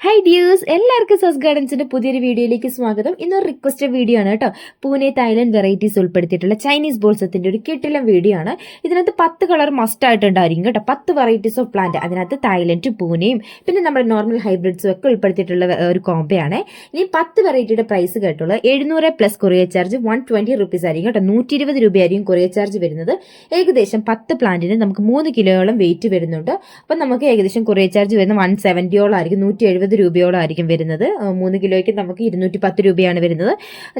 High dues എല്ലാവർക്കും സസ് ഗാർഡൻസിന്റെ പുതിയൊരു വീഡിയോയിലേക്ക് സ്വാഗതം. ഇന്നൊരു റിക്വസ്റ്റ് വീഡിയോ ആണ് കേട്ടോ. പൂനെ തായ്ലൻഡ് വെറൈറ്റീസ് ഉൾപ്പെടുത്തിയിട്ടുള്ള ചൈനീസ് ബോൾസത്തിന്റെ ഒരു കിട്ടിലം വീഡിയോ ആണ്. ഇതിനകത്ത് പത്ത് കളർ മസ്റ്റ് ആയിട്ടുണ്ടായിരിക്കും കേട്ടോ. പത്ത് വെറൈറ്റീസ് ഓഫ് പ്ലാന്റ് അതിനകത്ത് തായ്ലൻഡ് പൂനെയും പിന്നെ നമ്മുടെ നോർമൽ ഹൈബ്രിഡ്സും ഒക്കെ ഉൾപ്പെടുത്തിയിട്ടുള്ള ഒരു കോമ്പയാണ് ഇനി പത്ത് വെറൈറ്റിയുടെ പ്രൈസ് കേട്ടുള്ളത് എഴുന്നൂറ് plus courier charge one twenty rupees ആയിരിക്കും കേട്ടോ. നൂറ്റി ഇരുപത് രൂപയായിരിക്കും കൊറിയർ ചാർജ് വരുന്നത്. ഏകദേശം പത്ത് പ്ലാന്റിന് നമുക്ക് മൂന്ന് കിലോയോളം വെയിറ്റ് വരുന്നുണ്ട്. അപ്പം നമുക്ക് ഏകദേശം കൊറിയർ ചാർജ് വരുന്ന വൺ സെവന്റിയോളം ആയിരിക്കും നൂറ്റി എഴുപത് രൂപയോടായിരിക്കും വരുന്നത്. മൂന്ന് കിലോയ്ക്ക് നമുക്ക് ഇരുന്നൂറ്റി പത്ത് രൂപയാണ് വരുന്നത്.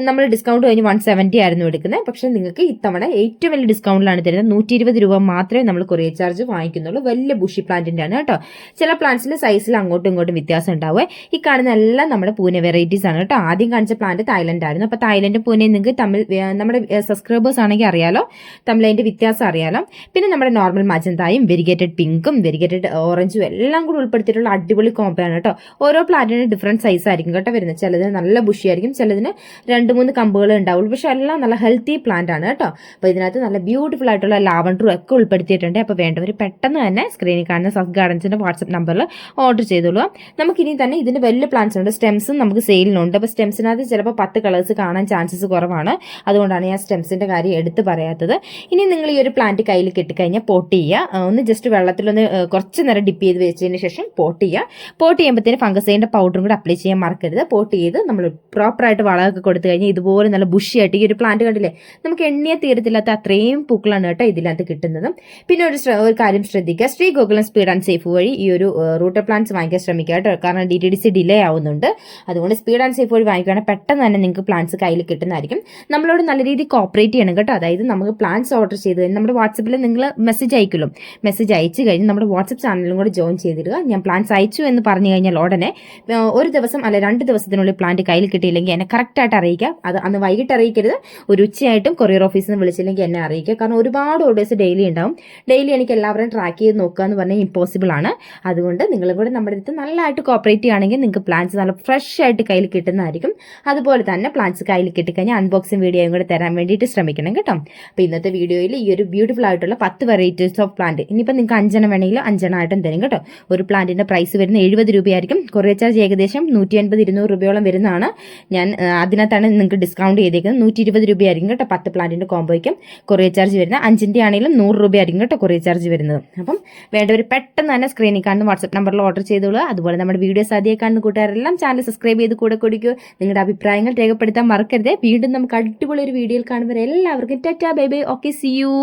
നമ്മൾ ഡിസ്കൗണ്ട് കഴിഞ്ഞ് വൺ സെവന്റി ആയിരുന്നു എടുക്കുന്നത്. പക്ഷേ നിങ്ങൾക്ക് ഇത്തവണ ഏറ്റവും വലിയ ഡിസ്കൗണ്ടിലാണ് തരുന്നത്. നൂറ്റി ഇരുപത് രൂപ മാത്രമേ നമ്മൾ കൊറിയർ ചാർജ് വാങ്ങിക്കുന്നുള്ളൂ. വലിയ ബുഷി പ്ലാന്റിന്റെ ആണ് കേട്ടോ. ചില പ്ലാന്റ്സിൽ സൈസിൽ അങ്ങോട്ടും ഇങ്ങോട്ടും വ്യത്യാസം ഉണ്ടാവുക ഈ കാണുന്ന എല്ലാം നമ്മുടെ പൂനെ വെറൈറ്റീസ് ആണ് കേട്ടോ. ആദ്യം കാണിച്ച പ്ലാന്റ് തായ്ലൻഡ് ആയിരുന്നു. അപ്പോൾ തായ്ലൻഡ് പൂനെ നിങ്ങൾക്ക് തമിഴ് നമ്മുടെ സബ്സ്ക്രൈബേഴ്സ് ആണെങ്കിൽ അറിയാലോ. തമ്മിൽ അതിന്റെ വ്യത്യാസം അറിയാലോ. പിന്നെ നമ്മുടെ നോർമൽ മജന്തായും വെരിഗേറ്റഡ് പിങ്കും വെരിഗേറ്റഡ് ഓറഞ്ചും എല്ലാം കൂടി ഉൾപ്പെടുത്തിയിട്ടുള്ള അടിപൊളി കോമ്പയാണ് കേട്ടോ. ഓരോ പ്ലാന്റിന് ഡിഫറെന്റ് സൈസ് ആയിരിക്കും കേട്ടോ വരുന്നത്. ചിലതിന് നല്ല ബുഷി ആയിരിക്കും ചിലതിന് രണ്ട് മൂന്ന് കമ്പുകൾ ഉണ്ടാവുള്ളൂ. പക്ഷെ എല്ലാം നല്ല ഹെൽത്തി പ്ലാന്റ് ആണ് കേട്ടോ. അപ്പോൾ ഇതിനകത്ത് നല്ല ബ്യൂട്ടിഫുൾ ആയിട്ടുള്ള ലാവണ്ടറും ഒക്കെ ഉൾപ്പെടുത്തിയിട്ടുണ്ട്. അപ്പോൾ വേണ്ടവർ പെട്ടെന്ന് തന്നെ സ്ക്രീനിൽ കാണുന്ന സസ് ഗാർഡൻസിന്റെ വാട്സപ്പ് നമ്പറിൽ ഓർഡർ ചെയ്തോളൂ. നമുക്കിനി തന്നെ ഇതിന് വലിയ പ്ലാന്റ്സ് ഉണ്ട്. സ്റ്റെംസും നമുക്ക് സെയിലിനുണ്ട് അപ്പോൾ സ്റ്റെംസിനകത്ത് ചിലപ്പോൾ പത്ത് കളേഴ്സ് കാണാൻ ചാൻസസ് കുറവാണ്. അതുകൊണ്ടാണ് ഞാൻ സ്റ്റെംസിന്റെ കാര്യം എടുത്ത് പറയാത്തത്. ഇനി നിങ്ങൾ ഈ ഒരു പ്ലാന്റ് കയ്യിൽ കിട്ടിക്കഴിഞ്ഞാൽ പോട്ട് ചെയ്യുക. ഒന്ന് ജസ്റ്റ് വെള്ളത്തിലൊന്ന് കുറച്ച് നേരം ഡിപ്പ് ചെയ്ത് വെച്ചതിന് ശേഷം പോട്ട് ചെയ്യുക. പോട്ട് ചെയ്യുമ്പോഴത്തേന് ഫംഗസൈന്റെ പൗഡറും കൂടെ അപ്ലൈ ചെയ്യാൻ മറക്കരുത്. പോട്ട് ചെയ്ത് നമ്മൾ പ്രോപ്പറായിട്ട് വളമൊക്കെ കൊടുത്തു കഴിഞ്ഞാൽ ഇതുപോലെ നല്ല ബുഷിയായിട്ട് ഈ ഒരു പ്ലാന്റ് കണ്ടില്ലേ? നമുക്ക് എണ്ണിയെ തീരത്തില്ലാത്ത അത്രയും പൂക്കളാണ് കേട്ടോ ഇതിനകത്ത് കിട്ടുന്നത്. പിന്നെ ഒരു ഒരു കാര്യം ശ്രദ്ധിക്കുക. Shri Gokulam speed and safe വഴി ഈ ഒരു റൂട്ടർ പ്ലാന്റ്സ് വാങ്ങിക്കാൻ ശ്രമിക്കുക കേട്ടോ. കാരണം D T D C delay ആവുന്നുണ്ട്. അതുകൊണ്ട് സ്പീഡ് ആൻഡ് സേഫ് വഴി വാങ്ങിക്കുകയാണെങ്കിൽ പെട്ടെന്ന് തന്നെ നിങ്ങൾക്ക് പ്ലാന്റ്സ് കയ്യിൽ കിട്ടുന്നതായിരിക്കും. നമ്മളോട് നല്ല രീതിയിൽ കോപ്പറേറ്റ് ചെയ്യണം കേട്ടോ. അതായത് നമുക്ക് പ്ലാന്റ്സ് ഓർഡർ ചെയ്ത് കഴിഞ്ഞാൽ നമ്മുടെ വാട്സപ്പിൽ നിങ്ങൾ മെസ്സേജ് അയക്കുമല്ലോ. മെസ്സേജ് അയച്ചു കഴിഞ്ഞ് നമ്മുടെ വാട്സപ്പ് ചാനലും കൂടെ ജോയിൻ ചെയ്തിടുക. ഞാൻ പ്ലാന്റ്സ് അയച്ചു എന്ന് പറഞ്ഞു കഴിഞ്ഞാൽ ഉടനെ ആ, ഒരു ദിവസം അല്ല രണ്ട് ദിവസത്തിനുള്ളിൽ പ്ലാന്റ് കയ്യിൽ കിട്ടിയില്ലെങ്കിൽ എന്നെ കറക്റ്റായിട്ട് അറിയിക്കാം അത് അന്ന് വൈകിട്ട് അറിയിക്കരുത്. ഒരു ഉച്ചയായിട്ടും കൊറിയർ ഓഫീസിൽ നിന്ന് വിളിച്ചില്ലെങ്കിൽ എന്നെ അറിയിക്കുക. കാരണം ഒരുപാട് ഓർഡേഴ്സ് ഡെയിലി ഉണ്ടാവും. ഡെയിലി എനിക്ക് എല്ലാവരെയും ട്രാക്ക് ചെയ്ത് നോക്കുക എന്ന് പറഞ്ഞാൽ ഇമ്പോസിബിൾ ആണ്. അതുകൊണ്ട് നിങ്ങളും കൂടെ നമ്മുടെ അടുത്ത് നല്ലതായിട്ട് കോപ്പറേറ്റ് ചെയ്യുകയാണെങ്കിൽ നിങ്ങൾക്ക് പ്ലാൻസ് നല്ല ഫ്രഷ് ആയിട്ട് കയ്യിൽ കിട്ടുന്നതായിരിക്കും. അതുപോലെ തന്നെ പ്ലാൻസ് കയ്യിൽ കിട്ടിക്കഴിഞ്ഞാൽ അൺബോക്സിംഗ് വീഡിയോയും കൂടെ തരാൻ വേണ്ടിയിട്ട് ശ്രമിക്കണം കേട്ടോ. അപ്പോൾ ഇന്നത്തെ വീഡിയോയിൽ ഈ ഒരു ബ്യൂട്ടിഫുൾ ആയിട്ടുള്ള പത്ത് വെറൈറ്റീസ് ഓഫ് പ്ലാന്റ് ഇനിയിപ്പോൾ നിങ്ങൾക്ക് അഞ്ചെണ്ണം വേണമെങ്കിൽ അഞ്ചെണ്ണമായിട്ടും തരും കേട്ടോ. ഒരു പ്ലാന്റിന്റെ പ്രൈസ് വരുന്ന എഴുപത് രൂപയായിരിക്കും. കൊറിയർ ചാർജ് ഏകദേശം നൂറ്റി അൻപത് ഇരുന്നൂറ് രൂപയോളം വരുന്നതാണ്. ഞാൻ അതിനകത്താണ് നിങ്ങൾക്ക് ഡിസ്കൗണ്ട് ചെയ്തേക്കുന്നത്. നൂറ്റി ഇരുപത് രൂപയായിരിക്കും കേട്ടോ പത്ത് പ്ലാന്റിന്റെ കോമ്പോയ്ക്കും കൊറിയർ ചാർജ് വരുന്നത് അഞ്ചിന്റെ ആണെങ്കിലും നൂറ് രൂപയായിരിക്കും കേട്ടോ കൊറിയർ ചാർജ് വരുന്നത്. അപ്പം വേണ്ടവർ പെട്ടെന്ന് തന്നെ സ്ക്രീനിൽ കാണുന്ന വാട്സപ്പ് നമ്പറിൽ ഓർഡർ ചെയ്തോളൂ അതുപോലെ നമ്മുടെ വീഡിയോസ് ആദ്യം കാണുന്ന കൂട്ടുകാരെല്ലാം ചാനൽ സബ്സ്ക്രൈബ് ചെയ്ത് കൂടെ കൊടുക്കൂ നിങ്ങളുടെ അഭിപ്രായങ്ങൾ രേഖപ്പെടുത്താൻ മറക്കരുത്. വീണ്ടും നമുക്ക് അടിപൊളി ഒരു വീഡിയോയിൽ കാണുമ്പോൾ എല്ലാവർക്കും tata bye bye. Okay see you